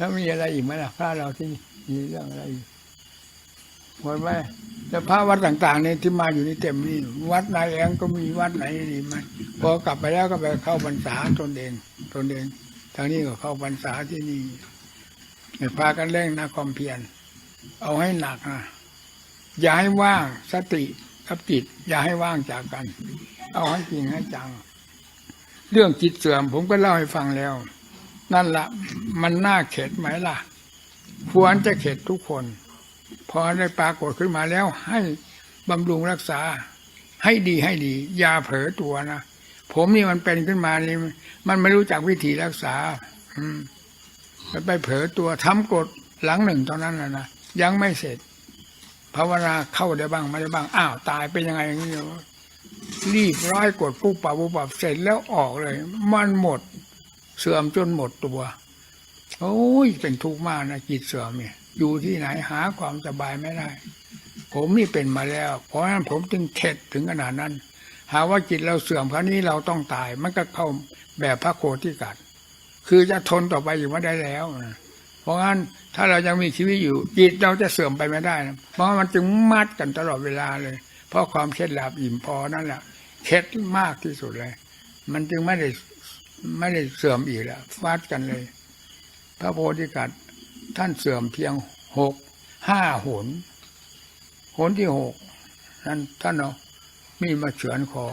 แล้วมีอะไรอีกไหมล่ะพระเราที่มีเรื่องอะไรหมดไหมแล้วพระวัดต่างๆเนี่ยที่มาอยู่นี่เต็มนี่วัดนายแองก็มีวัดไหนดีไหมพอกลับไปแล้วก็ไปเข้าพรรษาตนเองตนเองทางนี้ก็เข้าพรรษาที่นี่เนี่ยพากันเร่งนะความเพียรเอาให้หนักนะอย่าให้ว่างสติกับจิต อย่าให้ว่างจากกัน เอาให้จริงให้จัง เรื่องจิตเสื่อมผมก็เล่าให้ฟังแล้ว นั่นละมันน่าเข็ดไหมล่ะ ควรจะเข็ดทุกคน พอได้ปรากฏขึ้นมาแล้ว ให้บำรุงรักษา ให้ดีให้ดี อย่าเผลอตัวนะผมนี่มันเป็นขึ้นมานี่มันไม่รู้จักวิธีรักษา อืมไปเผลอตัวทำกฎหลังหนึ่งตอนนั้นนะนะยังไม่เสร็จภาวนาเข้าได้บ้างไม่ได้บ้างอ้าวตายเป็นยังไงอย่างนี้รีบร้อยกดปุ๊บปับปุ๊บปับเสร็จแล้วออกเลย มันหมด เสื่อมจนหมดตัว โอ้ยเป็นทุกข์มากนะจิตเสื่อมเนี่ย อยู่ที่ไหนหาความสบายไม่ได้ ผมนี่เป็นมาแล้ว เพราะฉะนั้นผมจึงเข็ดถึงขนาดนั้น หาว่าจิตเราเสื่อมคราวนี้เราต้องตาย มันก็เข้าแบบพระโคติกัด คือจะทนต่อไปอยู่ไม่ได้แล้ว เพราะงั้นถ้าเรายังมีชีวิตอยู่ จิตเราจะเสื่อมไปไม่ได้นะเพราะมันจึงมัดกันตลอดเวลาเลย เพราะความเคล็ดลับอิ่มพอนั่นแหละเคล็ดมากที่สุดเลย มันจึงไม่ได้ ไม่ได้เสื่อมอีกแล้วฟาดกันเลย พระโพธิกัดท่านเสื่อมเพียงหกห้าหนหนที่หกนั้นท่านเอามีมาเฉือนคอ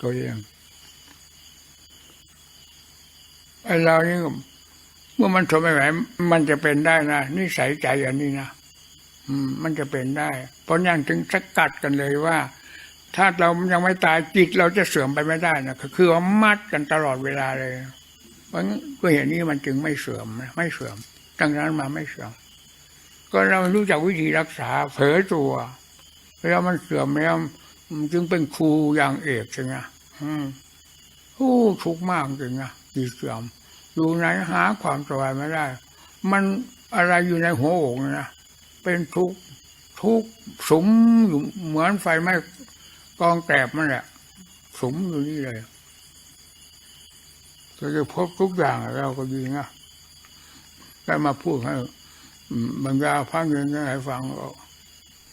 ตัวเองไอ้เรานี่เมื่อมันทนไม่ไหวมันจะเป็นได้นะนิสัยใจอันนี้นะมันจะเป็นได้ เพราะยังถึงสกัดกันเลยว่า ถ้าเรายังไม่ตายจิตเราจะเสื่อมไปไม่ได้นะคือว่ามัดกันตลอดเวลาเลย เพราะก็เห็นนี้มันจึงไม่เสื่อมไม่เสื่อมตั้งนั้นมาไม่เสื่อม ก็เรารู้จักวิธีรักษาเผลอตัวเวลามันเสื่อมแล้วมันจึงเป็นครูอย่างเอกใช่ไหมอืมโอ้ทุกข์มากจริงนะจิตเสื่อม อยู่ไหนหาความสบายไม่ได้ มันอะไรอยู่ในหัวอกนะเป็นทุกข์ทุกข์สมอยู่เหมือนไฟไหม้ กองแกลบมันแหละสมอยู่นี่เลยเราจะพบทุกอย่างเราก็ดีนะได้มาพูดให้บรรดาพระเงินให้ฟังว่า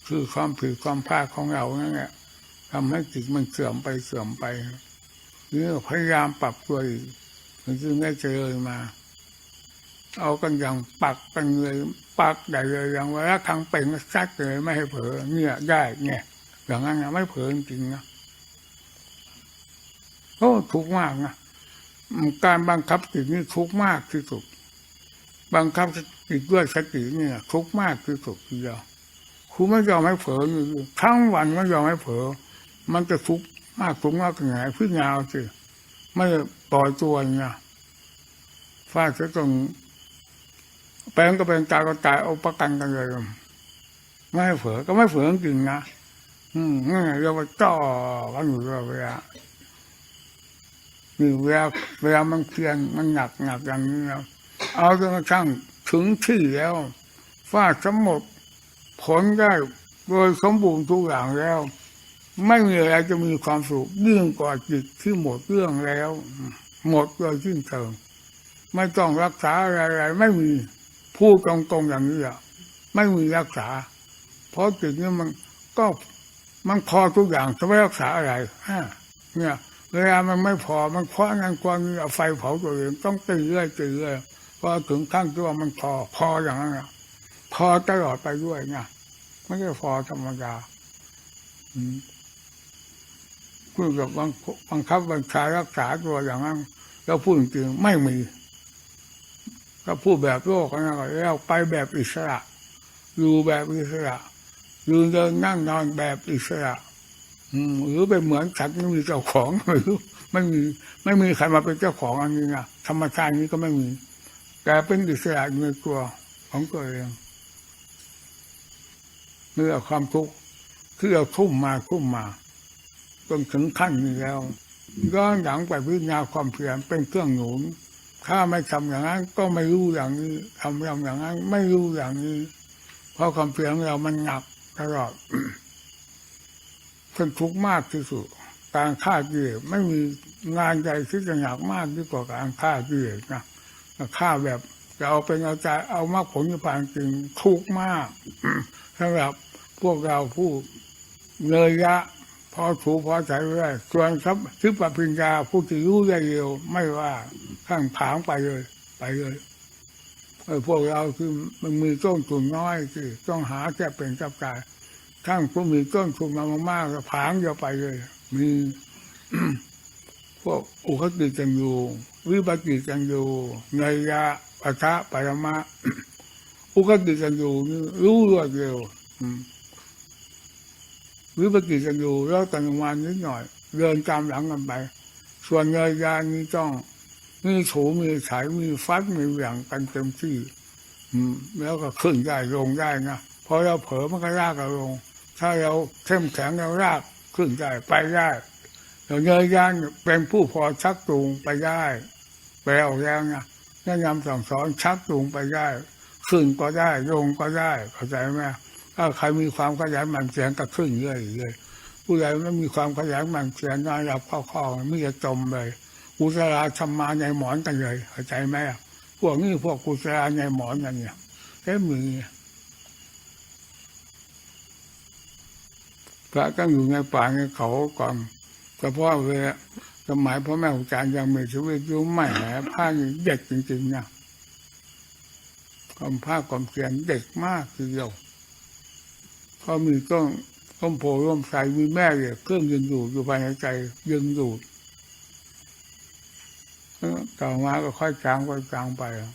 คือความผิดความพลาดของเรานั่นแหละทำให้จิตมันเสื่อมไปเสื่อมไปนี่พยายามปรับตัวอีกถึงจะได้เจริญมา เอากันอย่างปักกันเลยปักได้เลยอย่างวลาทางเป่งก็ซัดเลยไม่ให้เผลอเนี่ยได้เนี่ย อย่างนั้นนะไม่เผลอจริงๆนะโอ้ทุกข์มากนะการบังคับจิตนี่ทุกข์มากที่สุดบังคับจิตด้วยสติเนี่ยทุกข์มากที่สุดทีเดียวครูไม่ยอมให้เผลอยู่ทั้งวันไม่ยอมให้เผลอมันจะทุกข์มากทุกข์มากยังไงพึ่งยาวสิไม่ปล่อยตัวเนี่ยฟาดซะตรงแปลงก็แปลงตายก็ตายเอาประกันกันเลยไม่ให้เผลอก็ไม่เผลอจริงนะ อืมเรียกว่าจ่อกันอยู่ตลอเวลานี่เวลาเวลามันเครียดมันหนักหนักอย่างนี้นะเอาจนกระทั่งถึงที่แล้วฟาดสมหมดผลได้โดยสมบูรณ์ทุกอย่างแล้ว ไม่มีอะไรจะมีความสุขยิ่งกว่าจิตที่หมดเรื่องแล้ว หมดโดยสิ้นเชิงไม่ต้องรักษาอะไรๆไม่มีพูดตรงๆอย่างนี้อะไม่มีรักษา เพราะจิตนี้มันก็ มันพอทุกอย่างจะไม่รักษาอะไรฮะเนี่ยเวลามันไม่พอมันเพรางั้นความมีเอาไฟเผาตัวเองต้องตีเรื่อยตีเรื่อยพอถึงขั้นที่ว่ามันพอพออย่างนั้นพอตลอดไปด้วยไงไม่ใช่พอธรรมดาพูดกับบังคับบัญชารักษาตัวอย่างนั้นแล้วพูดจริงไม่มีก็พูดแบบโลกนะก็แล้วไปแบบอิสระ อยู่แบบอิสระ ยืนเดินนั่งนอนแบบอิสระหรือเป็นเหมือนสัตว์ไม่มีเจ้าของหรือไม่มีไม่มีใครมาเป็นเจ้าของอันนี้นะธรรมชาตินี้ก็ไม่มี แต่เป็นอิสระในตัวของตัวเองเมื่อความทุกข์ที่เราทุ่มมาทุ่มมาจนถึงขั้นนี้แล้วย้อนหลังไปพิจาณาความเพียรเป็นเครื่องหนุนถ้าไม่ทำอย่างนั้น ก็ไม่รู้อย่างนี้ทำอย่างนั้น ไม่รู้อย่างนี้ เพราะความเพียรเรามันหนัก ตลอดเป็นทุกข์มากที่สุดการฆ่ากิเลสไม่มีงานใดที่จะหนักมากยิ่งกว่าการฆ่ากิเลสนะฆ่าแบบจะเอาเป็นเอาใจเอามากผลนิพพานจริงทุกข์มากสำหรับพวกเราผู้เลยยะ พอถูพอใจไว้ได้ส่วนทรัพย์ทิพย์ปิญญาผู้ที่รู้ได้เร็วไม่ว่าข้างผางไปเลย ไปเลย พวกเราคือมันมีต้นทุนน้อยสิต้องหาแค่เป็นกับกายข้างผู้มีต้นทุนมามากๆก็ผางเดียวไปเลย มีพวกอุคติจังอยู่วิบัติจังอยู่เนยยะปัทะปรมะอุคติจังอยู่รู้รวดเร็ววิบัติจังอยู่แล้วตันวันนิดหน่อย เดินตามหลังกันไป ส่วนเนยยานี่ต้อง มีโฉมีฉายมีฟัดมีเหวี่ยงกันเต็มที่แล้วก็ขึ้นได้ลงได้นะพอเราเผลอมันก็ลากเราลง ถ้าเราเข้มแข็งเราลากขึ้นได้ไปได้เราเนยยานเป็นผู้พอชักจูงไปได้แปลออกแล้วนะแนะนำสั่งสอนชักจูงไปได้ ขึ้นก็ได้ลงก็ได้เข้าใจไหมถ้าใครมีความขยันหมั่นเพียรก็ขึ้นเรื่อยเลยผู้ใดไม่มีความขยันหมั่นเพียรนอนหลับข้าคอไม่จะจมเลย กุศลาธรรมาในหมอนกันเลยเข้าใจไหมพวกนี้พวกกุศลาในหมอนกันเนี่ยเอ้มือพระต้องอยู่ในป่าในเขาก่อนเฉพาะเวลาสมัยพ่อแม่อาจารย์ยังมีชีวิตอยู่ใหม่แหมผ้านี่เด็กจริงๆนะความภาคความเพียรเด็กมากทีเดียวเขามีต้นต้นโพร่มใสมีแม่เนี่ยเครื่องยืนอยู่อยู่ภายในใจยืนอยู่ ต่อมาก็ค่อยจางค่อยจางไปอะ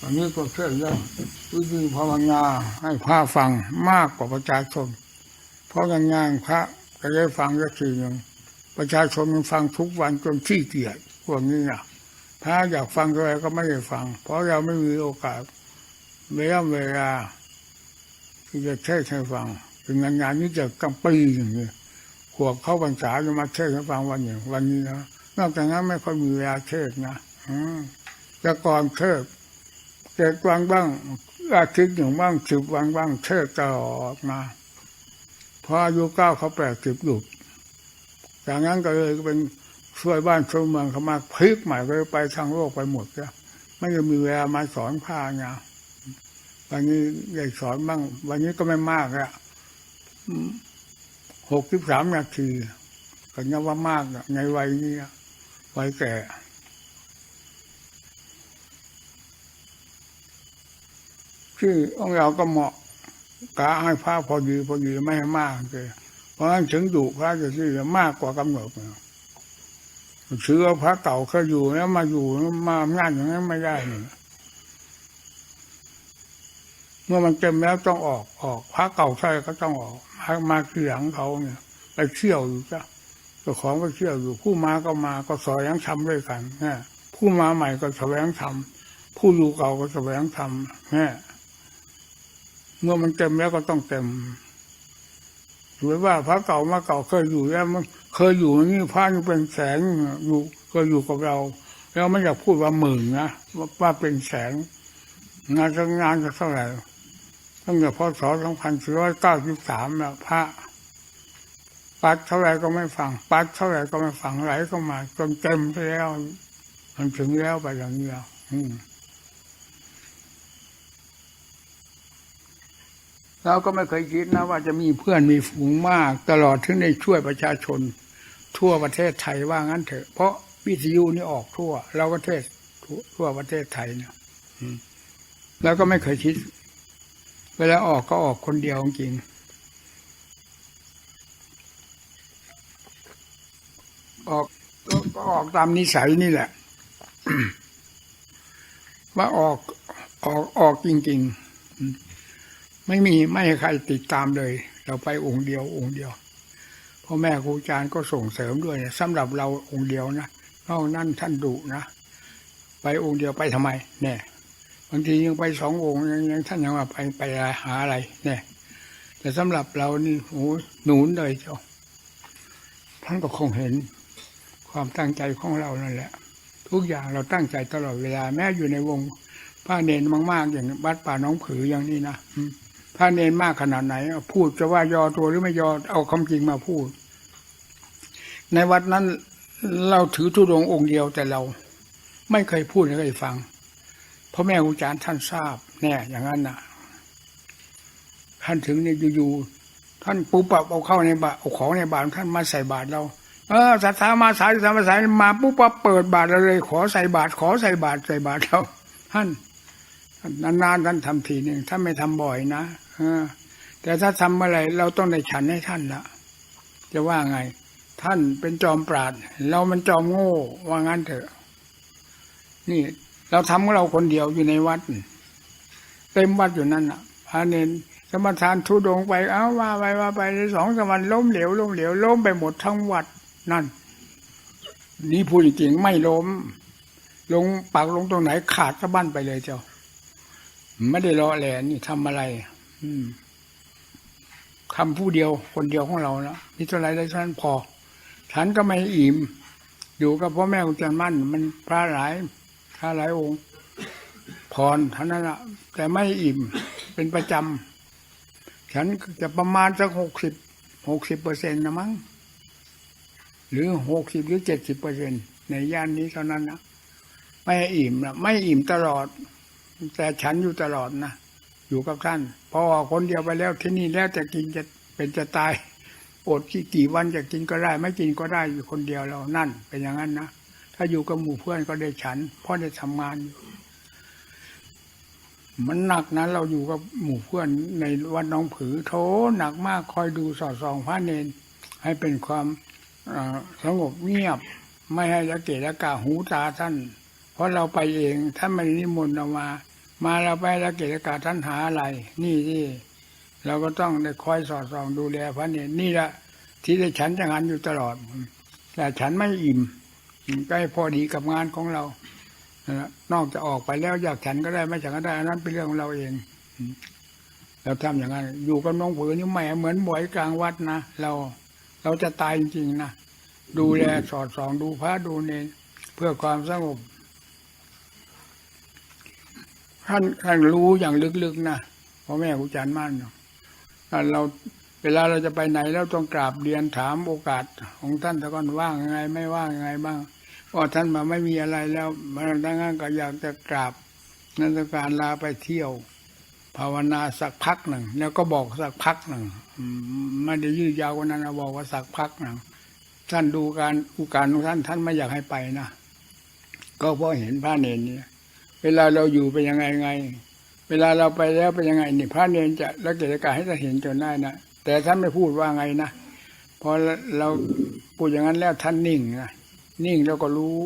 อันนี้ก็เชื่อเรื่องวิธีภาวนาให้พระฟังมากกว่าประชาชน เพราะงานๆพระก็ได้ฟังสักทีหนึ่งประชาชนมันฟังทุกวันจนขี้เกียจพวกนี้นะพระอยากฟังอะไรก็ไม่ได้ฟัง เพราะเราไม่มีโอกาสเวลาเวลาที่จะเทศให้ฟังถึงงานงานนี้จะกำปีอย่างนี้ ขวบเข้าพรรษาจะมาเทศน์ให้ฟังวันหนึ่งวันนี้นะนอกจากนั้นไม่ค่อยมีเวลาเทศน์นะแต่ก่อนเทศเจ็ดวันบ้างอาทิตย์หนึ่งบ้างสิบวันบ้างเทศตลอดมาพออายุเก้าเขาแปดสิบหยุดจากนั้นก็เลยเป็นช่วยบ้านช่วยเมืองเขามาพลิกใหม่ก็ไปทางโลกไปหมดแล้วไม่ได้มีเวลามาสอนพาไงวันนี้ได้สอนบ้าง วันนี้ก็ไม่มากละ หกสิบสามนาทีก็นับว่ามากในวัยนี้วัยแก่ที่ของเราก็เหมาะกาให้พระพอดีพอดีไม่ให้มากเลยเพราะฉะนั้นถึงดุพระจะที่มากกว่ากำหนดเชื่อพระเก่าเคยอยู่แล้วมาอยู่มาอำนาจอย่างนั้นไม่ได้เนี่ย มื่อมันเต็มแล้วต้องออกออกพระเก่าใช่ก็ต้องออก มามาเสียงเขาเนี่ยไปเที่ยวอยู่จ้ะเจ้าของไปเที่ยวอยู่ ผู้มาก็มาก็สอยยังทำด้วยกันนะผู้มาใหม่ก็แสวงทำผู้อยู่เก่าก็แสวงทำนะเมื่อมันเต็มแล้วก็ต้องเต็มหรือว่าพระเก่ามาเก่าเคยอยู่แล้วมันเคยอยู่นี่พระยังเป็นแสนอยู่เคยอยู่กับเราแล้วไม่อยากพูดว่าหมื่นนะว่าว่าเป็นแสนงานจะงานจะเท่าไหร่ ตั้งแต่พศสองพันสี่ร้อยเก้าสิบสามแล้วพระปัดเท่าไรก็ไม่ฟัง ปัดเท่าไรก็ไม่ฟังไหลก็มาจนเต็มไปแล้ว มันถึงแล้วไปอย่างนี้แล้วอืมเราก็ไม่เคยคิดนะว่าจะมีเพื่อนมีฝูงมาก ตลอดถึงได้ช่วยประชาชน ทั่วประเทศไทยว่างั้นเถอะ เพราะวิทยุนี่ออกทั่ว เราก็เทศทั่วประเทศไทยเนี่ยแล้วก็ไม่เคยคิด เวลาออกก็ออกคนเดียวจริงออกก็ออกตามนิสัยนี่แหละ ว่าออกออกออกจริง ๆ ไม่มีไม่ให้ใครติดตามเลย เราไปองค์เดียวองค์เดียวพ่อแม่ครูอาจารย์ก็ส่งเสริมด้วยสำหรับเราองค์เดียวนะนอกนั้นท่านดุนะไปองค์เดียวไปทำไมเนี่ย บางทียังไปสององค์ยังท่านยังว่าไปไปหาอะไร เนี่ย แต่สำหรับเรานี่โอ้หนุนเลยเจ้าท่านก็คงเห็นความตั้งใจของเรานั่นแหละ ทุกอย่างเราตั้งใจตลอดเวลา แม้อยู่ในวงพระเนนมากๆอย่างวัดป่าน้องผืออย่างนี้นะพระเนนมากขนาดไหนพูดจะว่ายอตัวหรือไม่ยอเอาคำจริงมาพูด ในวัดนั้นเราถือธุดงองค์เดียวแต่เรา ไม่เคยพูดให้ใครฟัง พ่อแม่ครูอาจารย์ท่านทราบ แน่อย่างนั้นนะท่านถึงเนี่ยอยู่ๆท่านปุ๊บปับเอาเข้าในบาตรเอาของในบาตรท่านมาใส่บาตรเรา เออศรัทธามาสายศรัทธามาสายมาปุ๊บปับเปิดบาตรเราเลย ขอใส่บาตรขอใส่บาตรใส่บาตรเราท่านนานๆท่านทำทีหนึ่งท่านไม่ทำบ่อยนะเออ แต่ถ้าทำอะไรเราต้องได้ฉันให้ท่านละจะว่าไง ท่านเป็นจอมปราดเรามันจอมโง่ว่างั้นเถอะ นี่ เราทำของเราคนเดียวอยู่ในวัด เต็มวัดอยู่นั่นอะพระเนนสมทานทุดงไปเอ้าว่าไปว่าไปสองสามวันล้มเหลวล้มเหลวล้มไปหมดทั้งวัดนั่น นี่พูดจริงไม่ล้ม ลงปักลงตรงไหนขาดสะบั้นไปเลยเจ้า ไม่ได้รอแหลนี่ทำอะไร อืมทำผู้เดียวคนเดียวของเราแล้วมีเท่าไรได้เท่านั้นพอฉันก็ไม่อิ่มอยู่กับพ่อแม่คุณจันมั่น มันพระหลาย พระหลายองค์พรเท่านั้นละแต่ไม่อิ่มเป็นประจำ ฉันจะประมาณสักหกสิบหกสิบเปอร์เซ็นต์นะมั้งหรือหกสิบหรือเจ็ดสิบเปอร์เซ็นต์ในย่านนี้เท่านั้นนะไม่อิ่มนะไม่อิ่มตลอด แต่ฉันอยู่ตลอดนะอยู่กับท่านพอคนเดียวไปแล้วที่นี่แล้วจะกินจะเป็นจะตายอดกี่กี่วันจะกินก็ได้ ไม่กินก็ได้อยู่คนเดียวเรานั่นเป็นอย่างนั้นนะ ถ้าอยู่กับหมู่เพื่อนก็ได้ฉันเพราะได้ทำงานอยู่มันหนักนะเราอยู่กับหมู่เพื่อนในวัดน้องผือโถหนักมากคอยดูสอดส่องพระเนน ให้เป็นความสงบเงียบ ไม่ให้ละเกะละกาหูตาท่าน เพราะเราไปเองท่านไม่นิมนต์เรามา มาเราไปละเกะละกาท่านหาอะไร นี่ที่เราก็ต้องได้คอยสอดส่องดูแลพระเนี่ยนี่แหละที่ได้ฉันจะงานอยู่ตลอด แต่ฉันไม่อิ่ม ก็ให้พอดีกับงานของเรานะนอกจากออกไปแล้วอยากฉันก็ได้ไม่ฉันก็ได้อันนั้นเป็นเรื่องของเราเองเราทำอย่างนั้นอยู่กับน้องผือนี่แหมเหมือนบ่อยกลางวัดนะเราเราจะตายจริงๆนะดูแลสอดส่องดูพระดูเนรเพื่อความสงบท่านท่านรู้อย่างลึกๆนะพ่อแม่ครูอาจารย์มั่นถ้าเรา เวลาเราจะไปไหนเราต้องกราบเรียนถามโอกาสของท่านตะก่อนว่างยังไง ไม่ว่างยังไงบ้างพราะท่านมาไม่มีอะไรแล้วมันดังนั้นก็อยากจะกราบนันตการลาไปเที่ยว ภาวนาสักพักหนึ่ง แล้วก็บอกสักพักหนึ่งไม่ได้ยืดยาวกว่านั้นบอกว่าสักพักหนึ่งท่านดูการอุการของท่านท่านไม่อยากให้ไปนะก็เพราะเห็นพระเนรเนี่ย เวลาเราอยู่เป็นยังไงไง เวลาเราไปแล้วเป็นยังไงนี่พระเนรจะละเกะละกาให้ท่าเห็นจนได้นะ แต่ท่านไม่พูดว่าไงนะพอเราพูดอย่างนั้นแล้วท่านนิ่งนะนิ่งแล้วก็รู้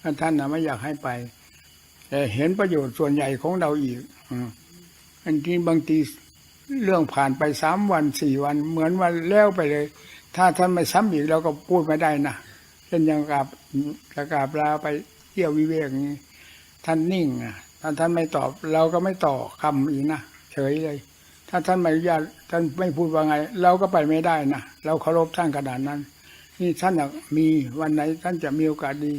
ว่าท่านนะไม่อยากให้ไป แต่เห็นประโยชน์ส่วนใหญ่ของเราอีกอันที่บางทีเรื่องผ่านไปสามวันสี่วัน เหมือนว่าแล้วไปเลย ถ้าท่านไม่ซ้ำอีกเราก็พูดไม่ได้นะเช่นอย่างกับกระกาบลาไปเที่ยววิเวกนี้ท่านนิ่งนะถ้าท่านไม่ตอบ เราก็ไม่ต่อคำอีกนะเฉยเลย ถ้าท่านไม่อนุญาตท่านไม่พูดว่าไง เราก็ไปไม่ได้นะเราเคารพท่านขนาดนั้น นี่ท่านอยากมีวันไหนท่านจะมีโอกาสดี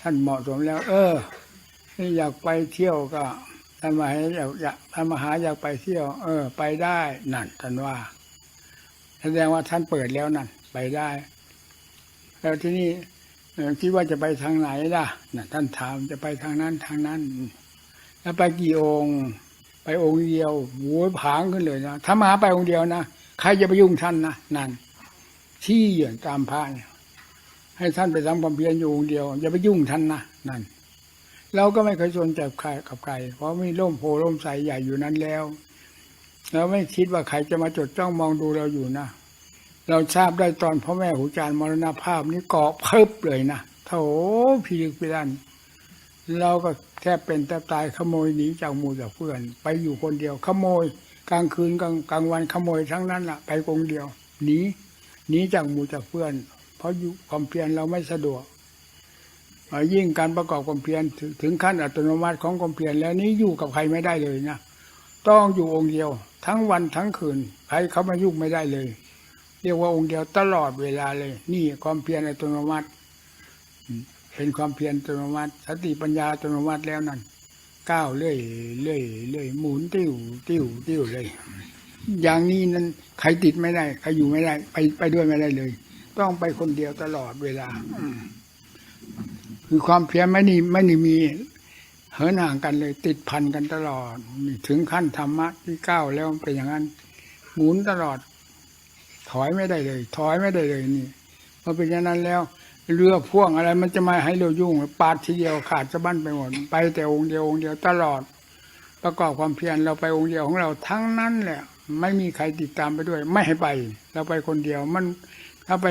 ท่านเหมาะสมแล้ว เออนี่อยากไปเที่ยวก็ท่านมาให้อยากอยากท่านมาหาอยากไปเที่ยว เออ ไปได้นั่นท่านว่าแสดงว่าท่านเปิดแล้วนั่นไปได้ แล้วที่นี่คิดว่าจะไปทางไหนล่ะนะท่านถามจะไปทางนั้นทางนั้น แล้วไปกี่องค์ ไปองค์เดียวโหัวผางขึ้นเลยนะถ้ามาไปองค์เดียวนะใครจะไปยุ่งท่านนะนั่นที่อย่างตามพระเนี่ยให้ท่านไปทำความเพียรอยู่องค์เดียว อย่าไปยุ่งท่านนะนั่นเราก็ไม่เคยสนใจใครกับใคร เพราะมีร่มโพร่มใสใหญ่อยู่นั้นแล้วเราไม่คิดว่าใครจะมาจดจ้องมองดูเราอยู่นะเราทราบได้ตอนพ่อแม่หูจานมรณภาพนี่เกาะเพิบเลยนะโถพี่ลึกพี่ดันเราก็ ทบเป็นแทบตายขโมยหนีจากหมู่จากเพื่อน ไปอยู่คนเดียว ขโมย กลางคืนกลางกลางวันขโมยทั้งนั้นละไปคนเดียวหนีหนีจากหมู่จากเพื่อน เพราะอยู่ความเพียรเราไม่สะดวกยิ่งการประกอบความเพียรถึงถึงขั้นอัตโนมัติของความเพียรแล้วนี้อยู่กับใครไม่ได้เลยนะต้องอยู่องค์เดียว ทั้งวันทั้งคืนใครเขามายุ่งไม่ได้เลย เรียกว่าองค์เดียวตลอดเวลาเลย นี่ความเพียรอัตโนมัติ เป็นความเพียรอัตโนมัติสติปัญญาอัตโนมัติแล้วนั่นก้าวเรื่อยเรื่อยเรื่อยหมุนติ้วติ้วติ้วเลย อย่างนี้นั้นใครติดไม่ได้ใครอยู่ไม่ได้ ไปไปด้วยไม่ได้เลย ต้องไปคนเดียวตลอดเวลาคือความเพียรไม่นี่ไม่นี่มีเหินห่างกันเลย ติดพันกันตลอดถึงขั้นธรรมะที่ก้าวแล้วเป็นอย่างนั้น หมุนตลอด ถอยไม่ได้เลย ถอยไม่ได้เลยนี่พอเป็นอย่างนั้นแล้ว เรือพ่วงอะไร มันจะมาให้เรายุ่งปาดทีเดียวขาดสะบั้นไปหมดไปแต่องค์เดียวองค์เดียวตลอด ประกอบความเพียรเราไปองค์เดียวของเราทั้งนั้นแหละ ไม่มีใครติดตามไปด้วย ไม่ให้ไป เราไปคนเดียวมัน ถ้าไป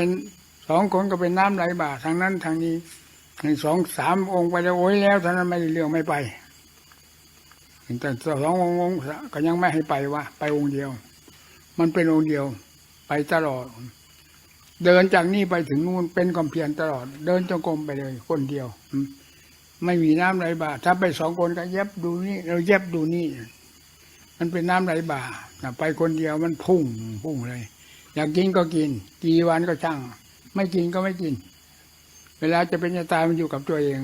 สองคนก็เป็นน้ำไหลบ่าทางนั้นทางนี้หนึ่งสองสามองค์ไปแล้วโอ้ยแล้วท่านั้นไม่เรื่องไม่ไปแต่สององค์องค์ก็ยังไม่ให้ไปวะไปองค์เดียว มันเป็นองค์เดียว ไปตลอด เดินจากนี่ไปถึงนู่นเป็นความเพียรตลอด เดินจงกรมไปเลย คนเดียวไม่มีน้ำไหลบ่า ถ้าไปสองคนก็เย็บดูนี่ เราเย็บดูนี่ มันเป็นน้ำไหลบ่าไปคนเดียวมันพุ่งพุ่งเลย อยากกินก็กิน กี่วันก็ช่าง ไม่กินก็ไม่กิน เวลาจะเป็นจะตายมันอยู่กับตัวเอง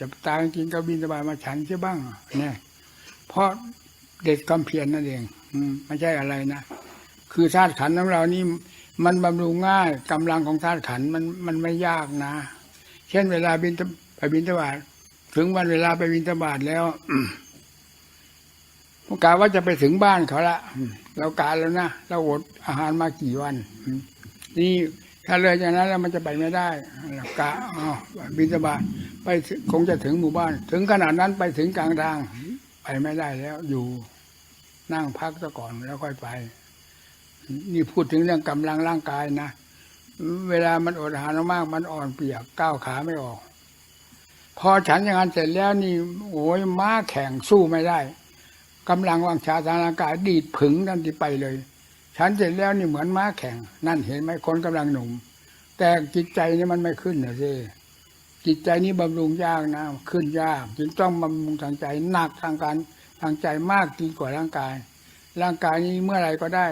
จะตายกินก็บินสบายมาฉันใช่บ้างเนี่ยเพราะเด็ดความเพียรนั่นเอง อืมไม่ใช่อะไรนะ คือธาตุขันของเรานี่ มันบำรุงง่ายกำลังของธาตุขันมันมันไม่ยากนะ เช่นเวลาบินไปบินทบาทถึงวันเวลาไปบินทบาทแล้วพวกกาว่าจะไปถึงบ้านเขาละเรากาแล้วนะเราอดอาหารมากี่วันนี่ถ้าเลยจากนั้นแล้วมันจะไปไม่ได้เรากะอ๋อบินทบาทไปคงจะถึงหมู่บ้าน ถึงขนาดนั้นไปถึงกลางทาง ไปไม่ได้แล้วอยู่นั่งพักซะก่อนแล้วค่อยไป นี่พูดถึงเรื่องกำลังร่างกายนะ เวลามันอดอาหารมากมันอ่อนเปียกก้าวขาไม่ออก พอฉันอย่างนั้นเสร็จแล้วนี่ โอ้ยม้าแข่งสู้ไม่ได้กำลังวังชาทางร่างกายดีดผึงนั่นที่ไปเลย ฉันเสร็จแล้วนี่เหมือนม้าแข่ง นั่นเห็นไหมคนกำลังหนุ่ม แต่จิตใจนี่มันไม่ขึ้นนะสิจิตใจนี้บำรุงยากนะขึ้นยาก จึงต้องบำรุงทางใจหนักทางการทางใจมากดีกว่าร่างกาย ร่างกายนี้เมื่อไรก็ได้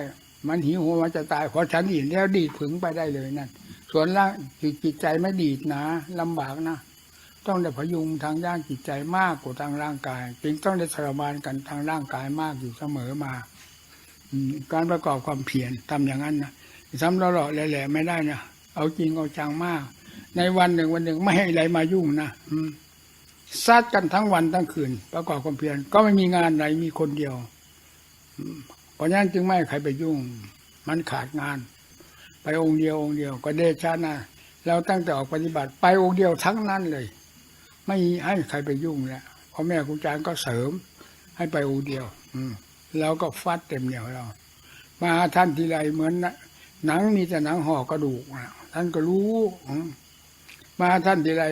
มันหิวโหยมันจะตายพอฉันดีดแล้วดีดผึงไปได้เลยนั่นส่วนร่างจิตใจไม่ดีดนะลำบากนะต้องได้พยุงทางด้านจิตใจมากกว่าทางร่างกาย จึงต้องได้ทรมานกันทางร่างกายมากอยู่เสมอมาอการประกอบความเพียรทำอย่างนั้นนะซ้ำราหล่อๆแหล่ๆไม่ได้นะเอาจริงเอาจังมาก ในวันหนึ่งวันหนึ่งไม่ให้อะไรมายุ่งนะอืซัดกันทั้งวันทั้งคืน ประกอบความเพียรก็ไม่มีงานไหนมีคนเดียว ราะนั้นจึงไม่ใครไปยุ่ง มันขาดงาน ไปองค์เดียวองค์เดียว ก็เดชะนะเราตั้งแต่ออกปฏิบัติ ไปองค์เดียวทั้งนั้นเลย ไม่ให้ใครไปยุ่งแล้วพ่อแม่ครูอาจารย์ก็เสริม ให้ไปองค์เดียว อืมแล้วก็ฟัดเต็มเหนียวเรา มาท่านทีไรเหมือนนะหนังมีแต่หนังห่อกระดูกนะท่านก็รู้มาหาท่านทีไร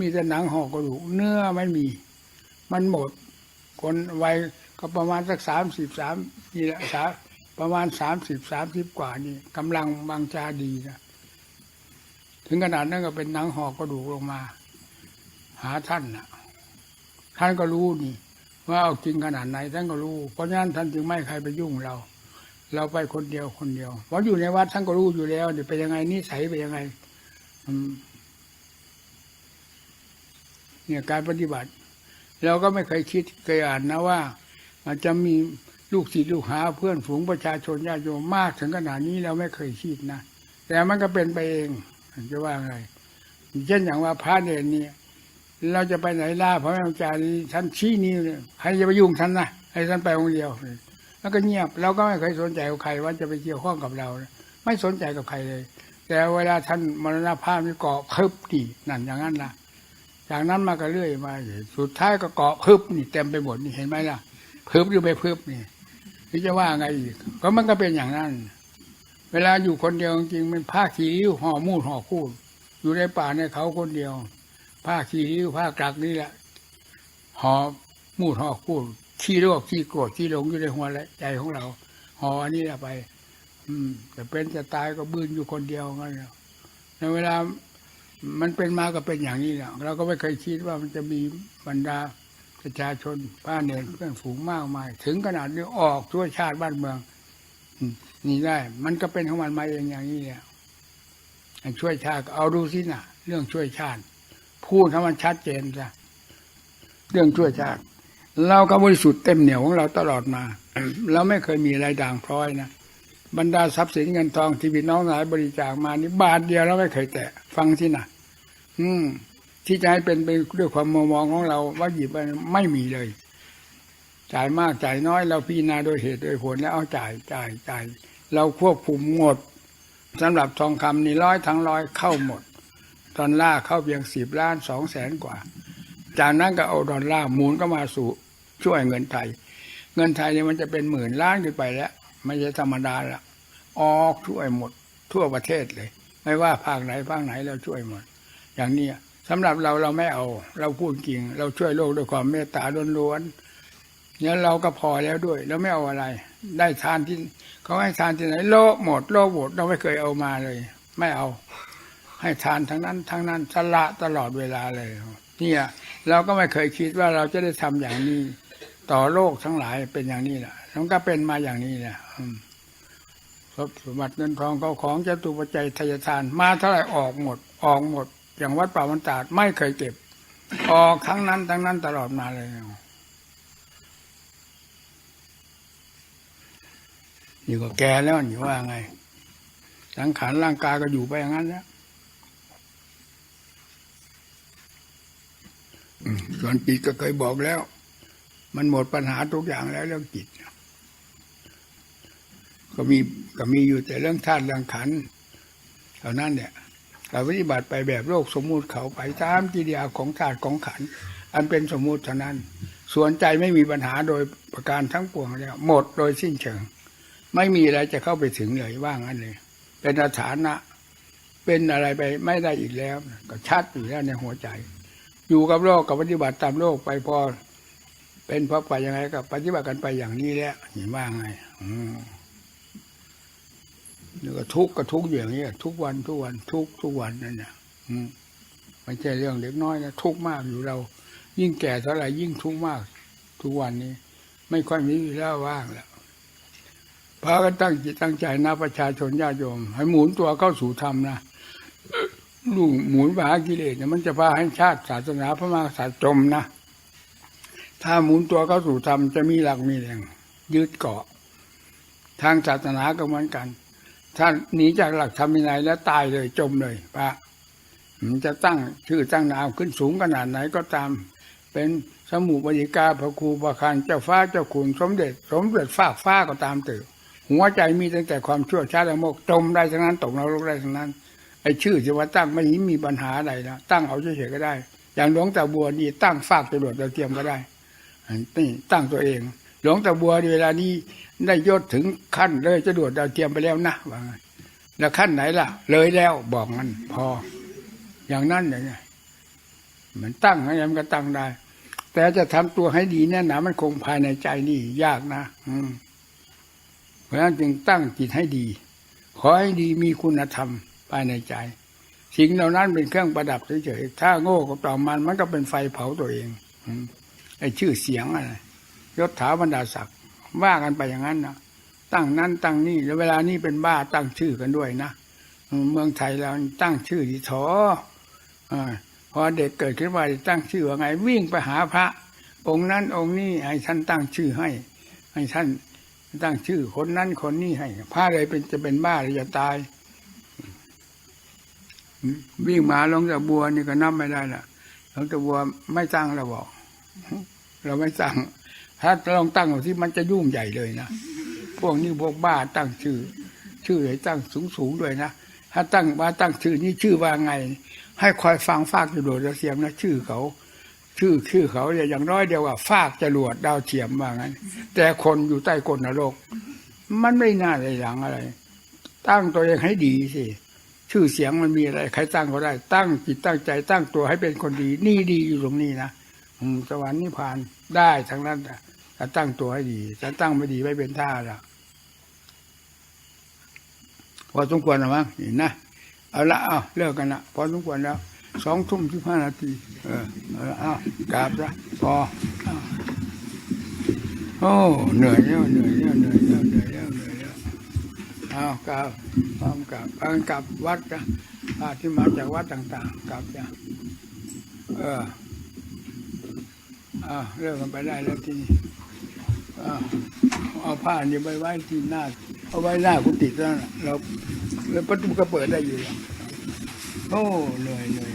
มีแต่หนังห่อกระดูก เนื้อไม่มี มันหมด คนวัย ก็ประมาณสักสามสิบสามนี่แหละสาประมาณสามสิบสามสิบกว่านี่กำลังบางจาดีนะถึงขนาดนั้นก็เป็นหนังหอกระดูกลงมา หาท่านนะท่านก็รู้นี่ ว่าเอาจริงขนาดไหนท่านก็รู้ เพราะฉะนั้นท่านจึงไม่ใครไปยุ่งเรา เราไปคนเดียวคนเดียวเพราะอยู่ในวัดท่านก็รู้อยู่แล้วเดี๋ยวเป็นยังไงนิสัยเป็นยังไงอืมเนี่ยการปฏิบัติ เราก็ไม่เคยคิดเคยอ่านนะว่า อาจจะมีลูกศิษย์ลูกหาเพื่อนฝูงประชาชนญาติโยมมากถึงขนาดนี้เราไม่เคยคิดนะแต่มันก็เป็นไปเองจะว่าไงเช่นอย่างว่าพระเนรเนี่ยเราจะไปไหนล่าพระแม่ครูอาจารย์ท่านชี้นิ้วเนี่ยใครจะไปยุ่งท่านนะให้ท่านไปองค์เดียว แล้วก็เงียบเราก็ไม่เคยสนใจกับใครว่าจะไปเกี่ยวข้องกับเรา ไม่สนใจกับใครเลย แต่เวลาท่านมรณภาพนี่เกาะพึบดีนั่นอย่างนั้นล่ะจากนั้นมาก็เรื่อยมา สุดท้ายก็เกาะพึบนี่เต็มไปหมดนี่เห็นไหมล่ะ พึบอยู่ไปพึบนี่นี่จะว่าไงอีกก็มันก็เป็นอย่างนั้น เวลาอยู่คนเดียวจริงมันผ้าขี้ริ้วห่อมูดห่อคูด อยู่ในป่าในเขาคนเดียว ผ้าขี้ริ้วผ้ากลักนี่แหละห่อมูดห่อคูดขี้โรคขี้โกรธขี้หลงอยู่ในหัวและใจของเราห่ออันนี้แหละไป อืมจะเป็นจะตายก็บืนอยู่คนเดียวงั้นในเวลามันเป็นมาก็เป็นอย่างนี้แหละเราก็ไม่เคยคิดว่ามันจะมีบรรดา ประชาชนป้าเนรเพื่อนฝูงมากมาย ถึงขนาดนี้ออกช่วยชาติบ้านเมืองนี่ได้ มันก็เป็นของมันมาเองอย่างนี้แหละให้ช่วยชาติเอาดูสินะเรื่องช่วยชาติพูดให้มันชัดเจนจ้ะเรื่องช่วยชาติเราก็บริสุทธิ์เต็มเหนียวของเราตลอดมาเราไม่เคยมีอะไรด่างพร้อยนะบรรดาทรัพย์สินเงินทองที่พี่น้องหลายบริจาคมานี่บาทเดียวเราไม่เคยแตะฟังที่นะอืม ที่จะให้เป็นไปด้วยความมองมองของเราว่าหยิบไปไม่มีเลย จ่ายมากจ่ายน้อย เราพิจารณาโดยเหตุโดยผลแล้วเอาจ่ายจ่ายจ่าย เราควบคุมหมดสำหรับทองคำนี่ร้อยทั้งร้อยเข้าหมดดอลลาร์เข้าเพียงสิบล้านสองแสนกว่า จากนั้นก็เอาดอลลาร์หมุนก็มาสู่ช่วยเงินไทย เงินไทยเนี่ยมันจะเป็นหมื่นล้านขึ้นไปแล้วไม่ใช่ธรรมดาละออกช่วยหมด ทั่วประเทศเลย ไม่ว่าภาคไหนภาคไหนเราช่วยหมด อย่างนี้ สำหรับเราเราไม่เอา เราพูดจริง เราช่วยโลกด้วยความเมตตาล้วนๆเนี่ยเราก็พอแล้วด้วยแล้วไม่เอาอะไร ได้ทานที่เขาให้ทานที่ไหน โลกหมด โลกหมดเราไม่เคยเอามาเลย ไม่เอา ให้ทานทั้งนั้น ทั้งนั้นสละตลอดเวลาเลยเนี่ยเราก็ไม่เคยคิดว่าเราจะได้ทำอย่างนี้ ต่อโลกทั้งหลายเป็นอย่างนี้แหละมันก็เป็นมาอย่างนี้แหละทรัพย์สมบัติเงินทองเขาของจตุปัจจัยทายทานมาเท่าไหร่ออกหมด ออกหมด อย่างวัดป่าวันตาดไม่เคยเก็บ ออกทั้งนั้นทั้งนั้นตลอดมาเลยอยู่ก็แก่แล้วนี่ว่าไง สังขารร่างกายก็อยู่ไปอย่างนั้นแล้วส่วนจิตก็เคยบอกแล้ว มันหมดปัญหาทุกอย่างแล้วเรื่องจิตก็มีก็มีอยู่แต่เรื่องธาตุเรื่องขันเท่านั้นเนี่ย เราปฏิบัติไปแบบโลกสมมุติเขาไปตามกิริยาของธาตุของขัน อันเป็นสมมุติเท่านั้น ส่วนใจไม่มีปัญหาโดยประการทั้งปวงแล้วหมดโดยสิ้นเชิง ไม่มีอะไรจะเข้าไปถึงเลยว่างั้นเลย เป็นอาถานะ เป็นอะไรไปไม่ได้อีกแล้ว ก็ชัดอยู่แล้วในหัวใจ อยู่กับโลกกับปฏิบัติตามโลกไปพอเป็นพระไปยังไงก็ปฏิบัติกันไปอย่างนี้แล้วเห็นว่าไง อืม นี่ก็ทุกข์ก็ทุกข์อย่างนี้ทุกวันทุกวันทุกทุกวันนั่นน่ะมไม่ใช่เรื่องเล็กน้อยนะทุกข์มากอยู่เรา ยิ่งแก่เท่าไหร่ยิ่งทุกข์มาก ทุกวันนี้ ไม่ค่อยมีเวลาว่างแล้วพากันตั้งจิตตั้งใจนะประชาชนญาติโยม ให้หมุนตัวเข้าสู่ธรรมนะลูกหมุนไปหากิเลสเนี่ยมันจะพาให้ชาติศาสนาพระมหากษัตริย์จมนะถ้าหมุนตัวเข้าสู่ธรรมจะมีหลักมีแหล่งยึดเกาะ ทางศาสนาก็เหมือนกัน ถ้าหนีจากหลักธรรมวินัยแล้วตายเลยจมเลยปะมันจะตั้งชื่อตั้งนามขึ้นสูงขนาดไหนก็ตาม เป็นสมุปยิกาพระครูประคานเจ้าฟ้าเจ้าขุนสมเด็จ สมเด็จฟ้าฟ้าก็ตามเติบหัวใจมีตั้งแต่ความชั่วช้าและโมกจมได้ทั้งนั้นตกนรกได้ทั้งนั้น ไอ้ชื่อที่ว่าตั้งไม่มีปัญหาอะไรนะตั้งเอาเฉยๆก็ได้ อย่างหลวงตาบัวนี่ตั้งฟากจรวดดาวเทียมก็ได้นี่ตั้งตัวเอง หลวงตาบัวเวลานี้ได้ยศถึงขั้นเลยจะดวดดาวเทียมไปแล้วนะว่าแล้วขั้นไหนล่ะ เลยแล้วบอกมันพอ อย่างนั้นอย่างเงี้ยมันตั้งอะไรมันก็ตั้งได้ แต่จะทำตัวให้ดีแน่หนามันคงภายในใจนี่ยากนะ อืมเพราะฉะนั้นจึงตั้งจิตให้ดี ขอให้ดีมีคุณธรรมภายในใจ สิ่งเหล่านั้นเป็นเครื่องประดับเฉยๆถ้าโง่กับต่อมันมันก็เป็นไฟเผาตัวเองอไอ้ชื่อเสียงอะไร ยศถาบรรดาศักดิ์ว่ากันไปอย่างนั้นนะตั้งนั้นตั้งนี่แล้วเวลานี้เป็นบ้าตั้งชื่อกันด้วยนะเมืองไทยเราตั้งชื่อที่ถออพอเด็กเกิดขึ้นมาตั้งชื่อว่าไง วิ่งไปหาพระ องค์นั้นองค์นี้ให้ท่านตั้งชื่อให้ ให้ท่านตั้งชื่อคนนั้นคนนี้ให้พระเลยเป็นจะเป็นบ้าหรือจะตายวิ่งมาลงจากบัวนี่ก็นับไม่ได้ละลงจากบัวไม่ตั้งเราบอก เราไม่ตั้ง ถ้าลองตั้งที่มันจะยุ่งใหญ่เลยนะพวกนี้พวกบ้าตั้งชื่อ ชื่อให้ตั้งสูงสูงๆด้วยนะถ้าตั้งว่าตั้งชื่อนี้ชื่อว่าไง ให้คอยฟังฟากจรวดดาวเทียมนะชื่อเขา ชื่อชื่อเขาอย่างน้อยเดียวว่าฟากจรวดดาวเทียมว่างั้น แต่คนอยู่ใต้กลนรก มันไม่น่าเลยหลังอะไร ตั้งตัวเองให้ดีสิชื่อเสียงมันมีอะไรใครตั้งก็ได้ ตั้งจิตตั้งใจตั้งตัวให้เป็นคนดี นี่ดีอยู่ตรงนี้นะสวรรค์นิพพานได้ทั้งนั้นน่ะ ถ้าตั้งตัวให้ดีถ้าตั้งไม่ดีไม่เป็นท่าละพอสมควรหรือมั้งนี่นนะเอาละเอาเลิกกันละพอสมควรแล้วสองทุ่มสิบห้านาทีเออเอาละเอากราบละพอเอโอ้เหนื่อยแล้วเหนื่อยแล้วเหนื่อยแล้วเหนื่อยแล้วเหนื่อยแล้วเอากราบพร้อมกราบพากันกลับวัดนะพาที่มาจากวัดต่างๆกลับจ้ะเอออ่าเลิกกันไปได้แล้วที่นี่ เอาผ้าเนี่ยไปไว้ที่หน้า เอาไว้หน้ากุฏิแล้วน่ะเราแล้วประตูก็เปิดได้อยู่แล้วโอ้เลยเหนื่อย